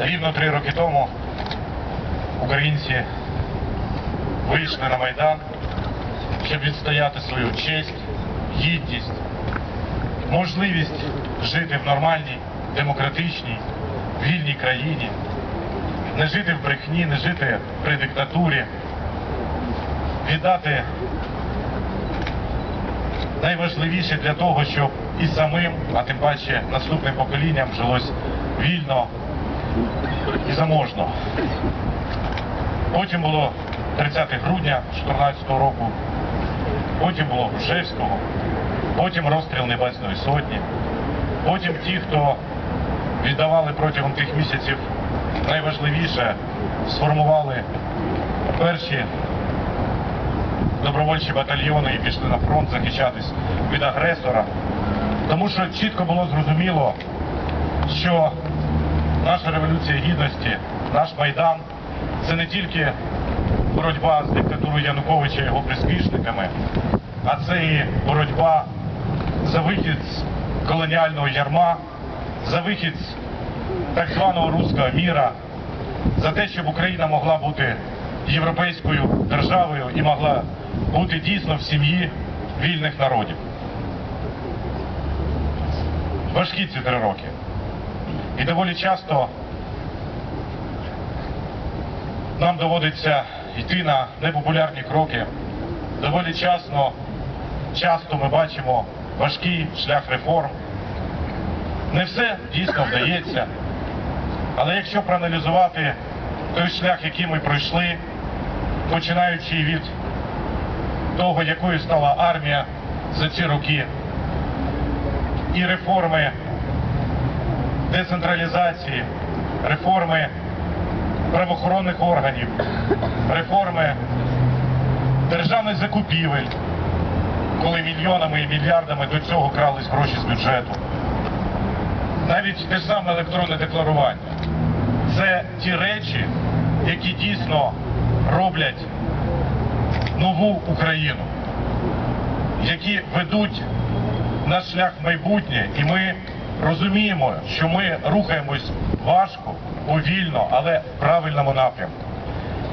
Рівно три роки тому українці вийшли на Майдан, щоб відстояти свою честь, гідність, можливість жити в нормальній, демократичній, вільній країні, не жити в брехні, не жити при диктатурі, віддати найважливіше для того, щоб і самим, а тим паче наступним поколінням жилось вільно і заможно. Потім було 30 грудня 2014 року, потім було Грушевського, потім розстріл Небесної Сотні, потім ті, хто віддавали протягом тих місяців найважливіше, сформували перші добровольчі батальйони і пішли на фронт захищатись від агресора. Тому що чітко було зрозуміло, що наша революція гідності, наш майдан це не тільки боротьба з диктатурою Януковича і його приспішниками, а це і боротьба за вихід з колоніального ярма, за вихід з так званого руського міра, за те, щоб Україна могла бути європейською державою і могла бути дійсно в сім'ї вільних народів. Важкі ці три роки. І доволі часто нам доводиться йти на непопулярні кроки. Доволі часто, часто ми бачимо важкий шлях реформ. Не все дійсно вдається. Але якщо проаналізувати той шлях, який ми пройшли, починаючи від того, якою стала армія за ці роки, і реформи децентралізації, реформи правоохоронних органів, реформи державних закупівель, коли мільйонами і мільярдами до цього крались гроші з бюджету. Навіть те саме електронне декларування. Це ті речі, які дійсно роблять нову Україну, які ведуть наш шлях в майбутнє, і ми розуміємо, що ми рухаємось важко, повільно, але в правильному напрямку.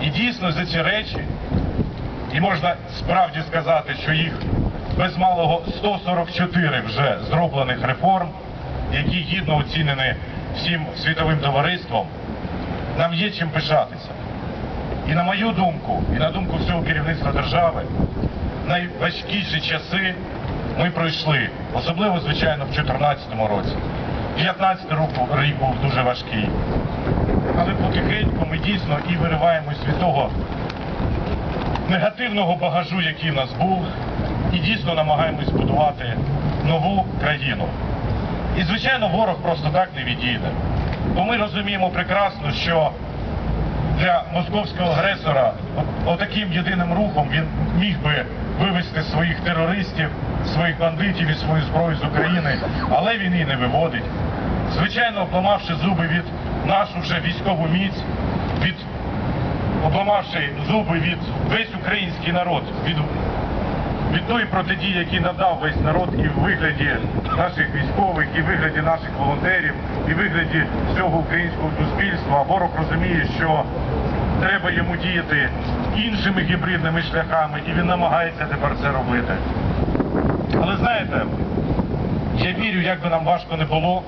І дійсно за ці речі, і можна справді сказати, що їх без малого 144 вже зроблених реформ, які гідно оцінені всім світовим товариством, нам є чим пишатися. І на мою думку, і на думку всього керівництва держави, найважкіші часи ми пройшли, особливо, звичайно, в 2014 році. 15 рік був дуже важкий. Але потихеньку ми дійсно і вириваємось від того негативного багажу, який в нас був, і дійсно намагаємось будувати нову країну. І, звичайно, ворог просто так не відійде. Бо ми розуміємо прекрасно, що для московського агресора отаким єдиним рухом він міг би вивести своїх терористів, своїх бандитів і свою зброю з України, але він її не виводить. Звичайно, обламавши зуби від нашу вже військову міць, від обламавши зуби від весь український народ, від, від тої протидії, які надав весь народ і в вигляді наших військових, і в вигляді наших волонтерів, і в вигляді всього українського суспільства, ворог розуміє, що треба йому діяти іншими гібридними шляхами, і він намагається тепер це робити. Але знаєте, я вірю, як би нам важко не було,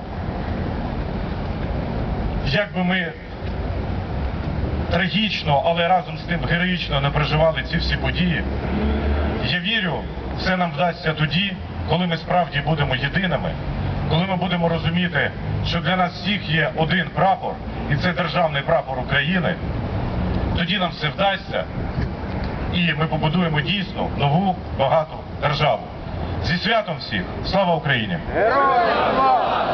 як би ми трагічно, але разом з тим героїчно не проживали ці всі події. Я вірю, все нам вдасться тоді, коли ми справді будемо єдиними, коли ми будемо розуміти, що для нас всіх є один прапор, і це державний прапор України. Тоді нам все вдасться, і ми побудуємо дійсно нову багату державу. Зі святом всіх! Слава Україні! Героям слава!